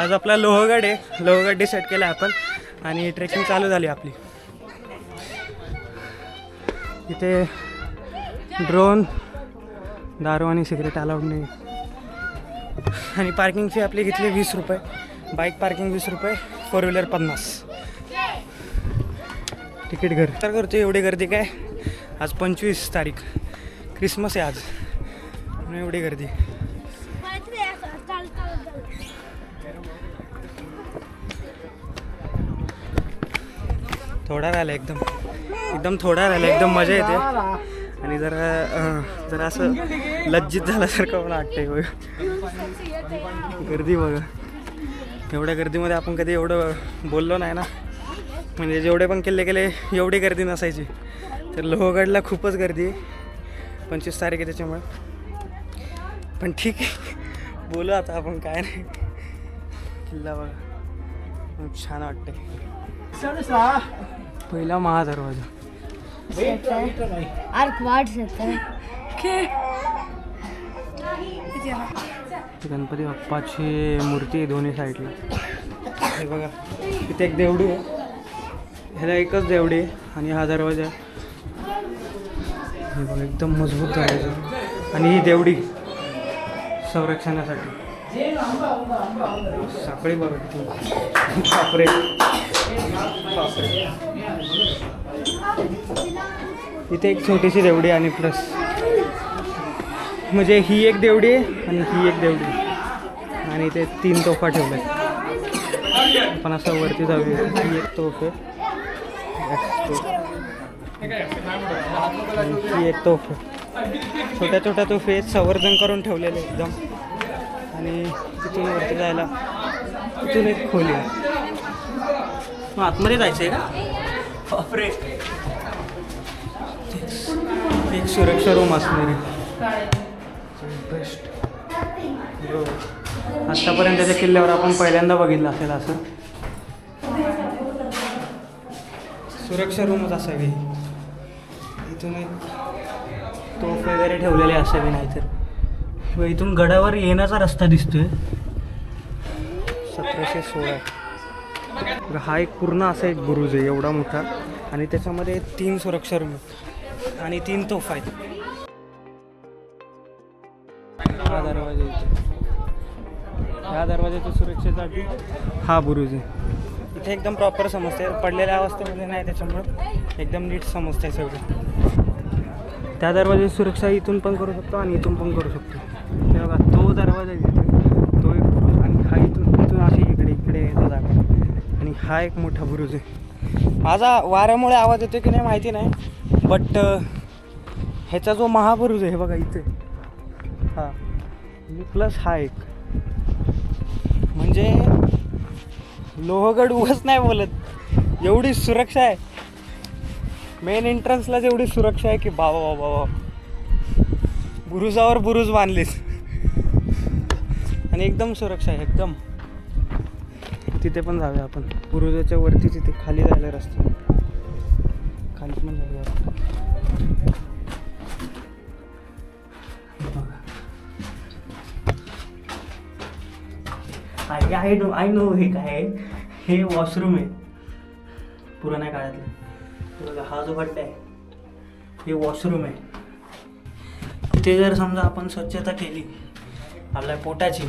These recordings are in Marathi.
आज आपला लोहगड आहे. लोहगड डिसाईड केला आपण. आणि ट्रेकिंग चालू झाली आपली. इथे ड्रोन दारू आणि सिगरेट अलाउड नाही. आणि पार्किंग फी आपली घेतली वीस रुपये. बाईक पार्किंग वीस रुपये फोर व्हीलर पन्नास. तिकीट घर. तर करतो एवढी गर्दी काय? आज पंचवीस तारीख. क्रिसमस आहे आज. म्हणून एवढी गर्दी. थोडा राहिला एकदम. एकदम थोडा राहिला एकदम मजा येते. आणि जरा जरा असं लज्जित झाल्यासारखं मला वाटतंय बघ. गर्दी बघा. एवढ्या गर्दीमध्ये आपण कधी एवढं बोललो नाही ना. म्हणजे जेवढे पण किल्ले केले एवढी गर्दी नसायची. तर लोहगडला खूपच गर्दी आहे. पंचवीस तारीख आहे त्याच्यामुळे. पण ठीक आहे. बोलू आता आपण काय नाही. किल्ला बघा. खूप छान वाटते पहिला महादरवाजा. गणपती बाप्पाची मूर्ती आहे दोन्ही साईडला. हे बघा इथे एक देवडी आहे. ह्याला एकच देवडी आहे आणि हा दरवाजा. हे बघा एकदम मजबूत दरवाजा. आणि ही देवडी संरक्षणासाठी. साखळी बघा किती. बापरे. बापरे. इथे एक छोटीशी देवडी आणि प्लस म्हणजे ही एक देवडी आहे आणि ही एक देवडी. आणि इथे तीन तोफा ठेवल्या आपण असं वरती जाऊया. ही एक तोफ आहे. आणि ही एक तोफ आहे. छोट्या छोट्या तोफे संवर्धन करून ठेवलेले एकदम. आणि तिथून वरती जायला तिथून एक खोली आहे. मग आतमध्ये जायचं आहे का? बापरे. एक सुरक्षा रूम असणार आहे. बेस्ट आत्तापर्यंत त्याच्या किल्ल्यावर आपण पहिल्यांदा बघितलं असेल असं. सुरक्षा रूमच असावी. इथून एक तोफ वगैरे ठेवलेले असावी नाहीतर. व इथून गडावर येण्याचा रस्ता दिसतोय. सतराशे सोळा. हा एक पूर्ण असा एक बुरुज आहे एवढा मोठा. आणि त्याच्यामध्ये तीन सुरक्षा रूम आहेत. आणि तीन तोफा आहेत. हा दरवाजा इथे. ह्या दरवाजाच्या सुरक्षेसाठी हा बुरुज आहे. इथे एकदम प्रॉपर समजते पडलेल्या अवस्थेमध्ये नाही त्याच्यामुळं. एकदम नीट समजते सगळं. त्या दरवाजाची सुरक्षा इथून पण करू शकतो आणि इथून पण करू शकतो. ते बघा तो दरवाजा आहे तो एक बुरुज आणि हा इथून इथून अशी इकडे इकडे येतो जागा. आणि हा एक मोठा बुरुज आहे. माझा वाऱ्यामुळे आवाज येतो की नाही माहिती नाही. बट uh, ह्याचा जो महापुरुष आहे बघा इथे. हां. प्लस हा एक. म्हणजे लोहगड उगाच नाही बोलत. एवढी सुरक्षा आहे. मेन एंट्रन्सलाच एवढी सुरक्षा आहे की बाबा बाबा बाबा. बुरुजावर बुरुज बांधलीस आणि एकदम सुरक्षा आहे एकदम. तिथे पण जाऊया आपण. बुरुजाच्या वरती तिथे खाली जायला रस्ता खाली पण जाऊया I I know I know हे काय आहे. हे वॉशरूम आहे. पुराण्या काळातलं. बघा हा जो खड्डा आहे हे वॉशरूम आहे. तिथे जर समजा आपण स्वच्छता केली आपल्या पोटाची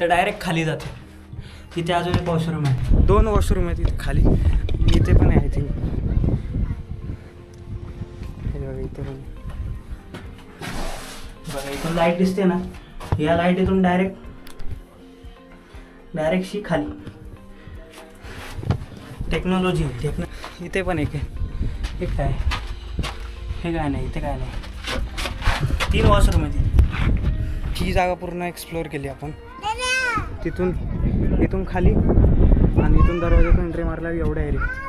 तर डायरेक्ट खाली जाते. तिथे अजून एक वॉशरूम आहे. दोन वॉशरूम आहे तिथे खाली. इथे पण आहे आय थिंक इथे पण बघा इथून लाइट दिसते ना. या लाइट इथून डायरेक्ट डायरेक्ट शी खाली. टेक्नॉलॉजी टेक्नो इथे पण एक आहे. हे काय? हे काय नाही इथे काय नाही. तीन वॉशरूम आहे ती जागा पूर्ण एक्सप्लोअर केली आपण. तिथून इथून खाली आणि इथून दरवाजातून एंट्री मारला एवढा एरिया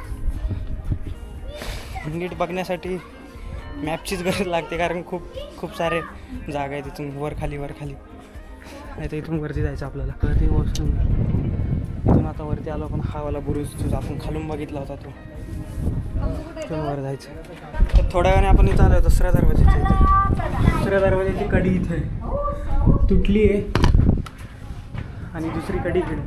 नीट बघण्यासाठी मॅपचीच गरज लागते कारण खूप खूप सारे जागा आहे तिथून वर खाली वर खाली. नाही तर इथून वरती जायचं आपल्याला. कधी वसून इथून आता वरती आलो आपण हा वाला बुरुज तुझा आपण खालून बघितला होता तो. इथून वर जायचं. तर थोड्या वेळाने आपण इथं आलो दुसऱ्या दरवाज्याच्या इथे. दुसऱ्या दरवाज्याची कडी इथे तुटली आहे. आणि दुसरी कडी इकडे.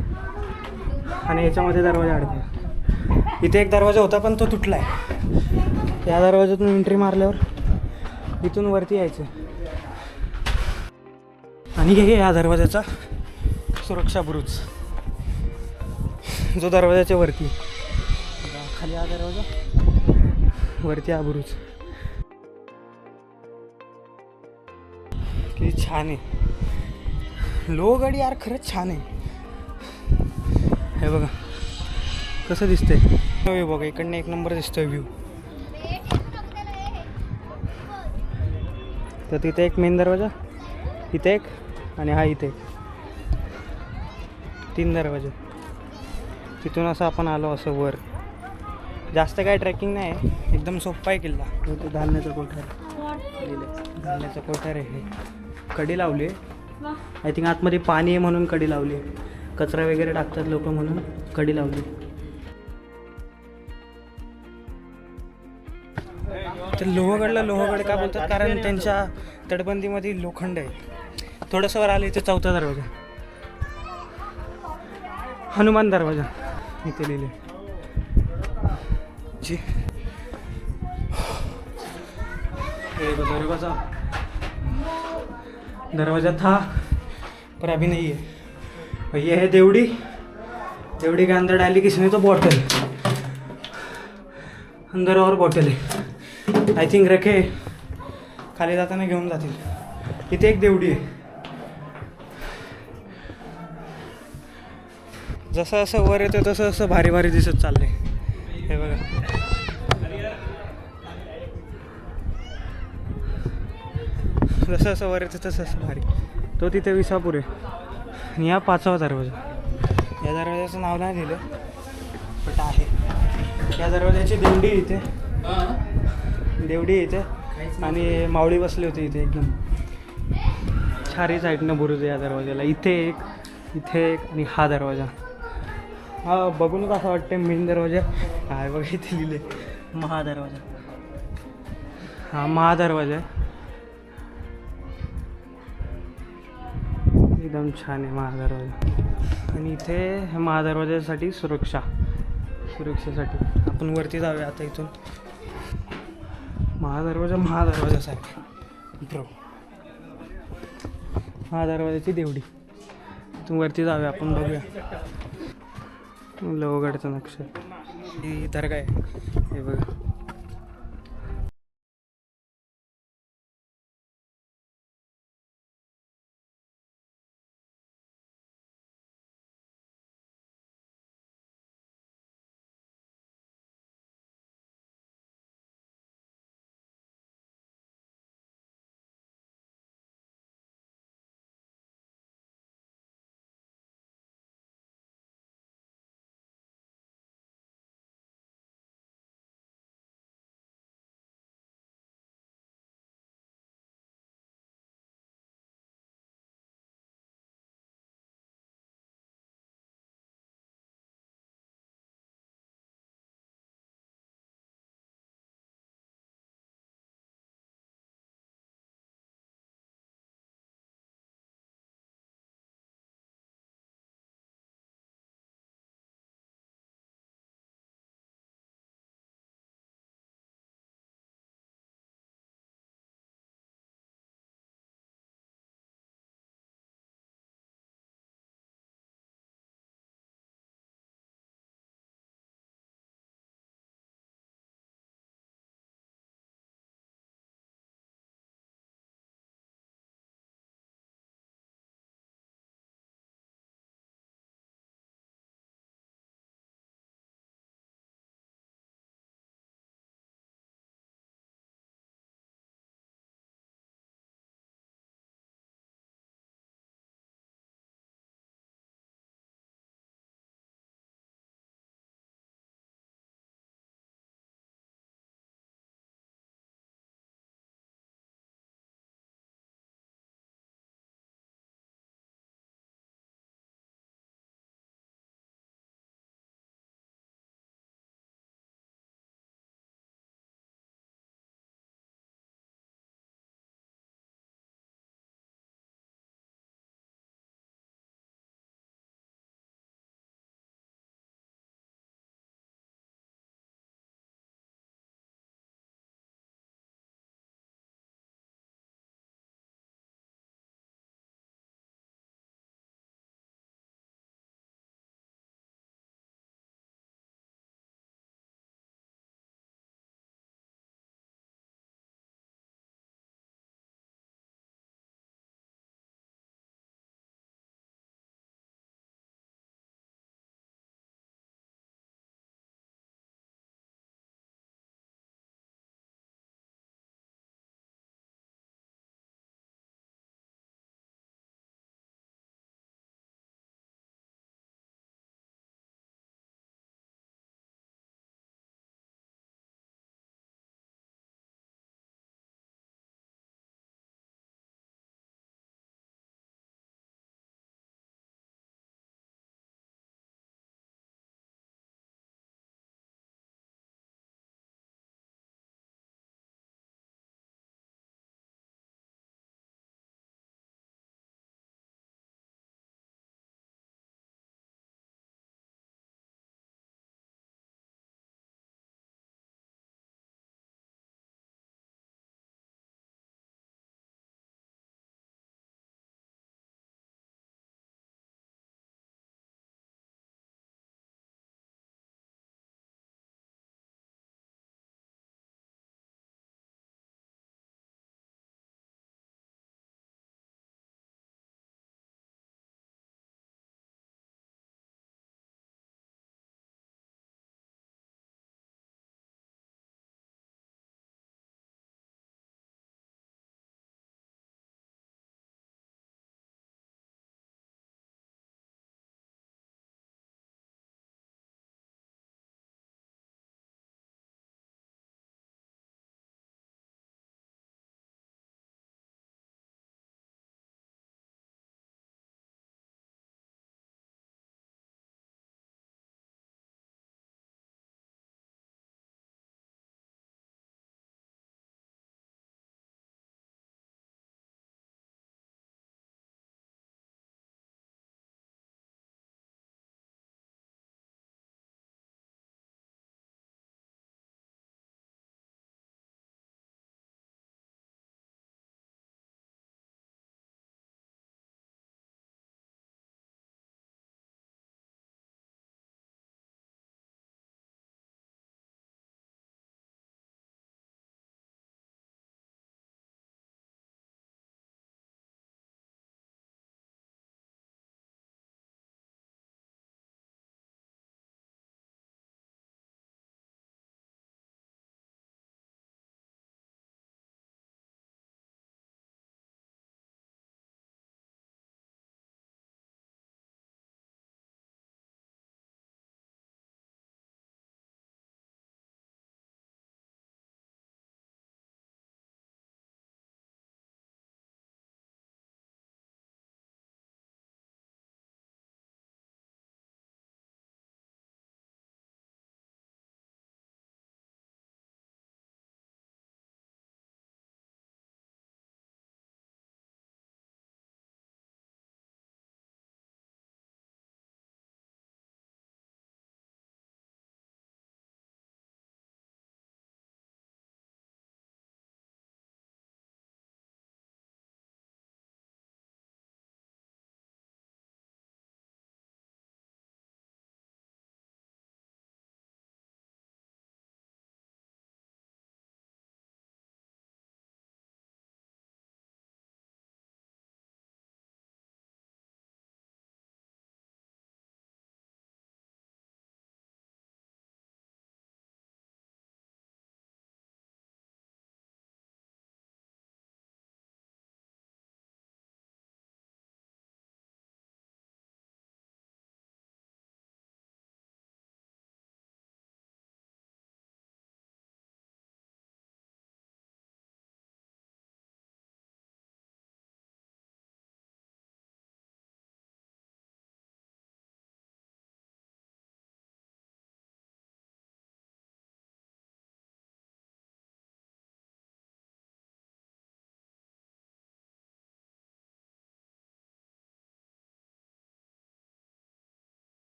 आणि याच्यामध्ये दरवाजा अडते इथे एक दरवाजा होता पण तो तुटला आहे या दरवाजातून एंट्री मारल्यावर इथून वरती यायचं. आणि हे या दरवाजाचा सुरक्षा बुरुज. जो दरवाजाच्या वरती. खाली हा दरवाजा वरती हा बुरुज. किती छान आहे. लोहगड यार खरंच छान आहे. हे बघा कसं दिसतंय. व्ह्यू बघा इकडनं एक नंबर दिसतोय व्ह्यू तर तिथे एक मेन दरवाजा इथे एक आणि हा इथे एक. तीन दरवाजे. तिथून असं आपण आलो असं वर. जास्त काय ट्रेकिंग नाही आहे. एकदम सोप्पा आहे किल्ला. धान्याचं कोठार. धान्याचं कोठार आहे हे. कडी लावली आहे. आय थिंक आतमध्ये पाणी आहे म्हणून कडी लावली आहे. कचरा वगैरे टाकतात लोक म्हणून कडी लावली तर लोहगडला लोहगड का बोलतात? कारण त्यांच्या तटबंदीमध्ये लोखंड आहे. थोडंसं वर आलं इथे चौथा दरवाजा. हनुमान दरवाजा. इथे लिहिले. जी. दरवाजा. दरवाजा था पर अभी नहीं है. ये है देवड़ी. देवड़ी के अंदर डाली किसने? तो बॉटल अंदर और बॉटल है. आय थिंक रखे खाली जाताना घेऊन जातील. इथे एक देवडी आहे. जसं असं वर येतं तसं असं भारी भारी दिसत चाललंय. हे बघा. जसं असं वर येतं तसं असं भारी. तो तिथे विसापूर आहे. आणि हा पाचवा दरवाजा. या दरवाजाचं नाव नाही दिलं बट आहे. या दरवाजाची देवडी इथे. देवडी आहे इथे. आणि मावळी बसली होती इथे एकदम. चारही साईडनं बुरुज या दरवाजाला. इथे एक इथे एक आणि हा दरवाजा. हा बघूनच असं वाटते मेन दरवाजा? काय बघा इथे लिहिले. महादरवाजा. हा महादरवाजा आहे. एकदम छान आहे महादरवाजा. आणि इथे महादरवाज्यासाठी महादरवाजासाठी सुरक्षा. सुरक्षेसाठी. आपण वरती जाऊया आता इथून. महादरवाजा महादरवाजासारखा. ब्रो. महादरवाजाची देवडी. तू वरती जाऊया आपण बघूया. लोहगडचा नक्षा ही तर काय? हे बघा.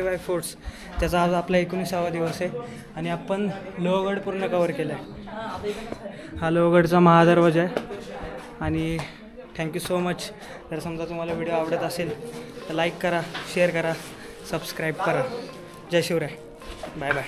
वाय फोर्ट्स त्याचा आज आपला एकोणीसावा दिवस आहे आणि आपण लोहगड पूर्ण कवर केला आहे हा लोहगडचा महादरवाजा आहे. आणि थँक्यू सो मच जर समजा तुम्हाला व्हिडिओ आवडत असेल तर लाईक करा शेअर करा सबस्क्राईब करा. जय शिवराय. Bye bye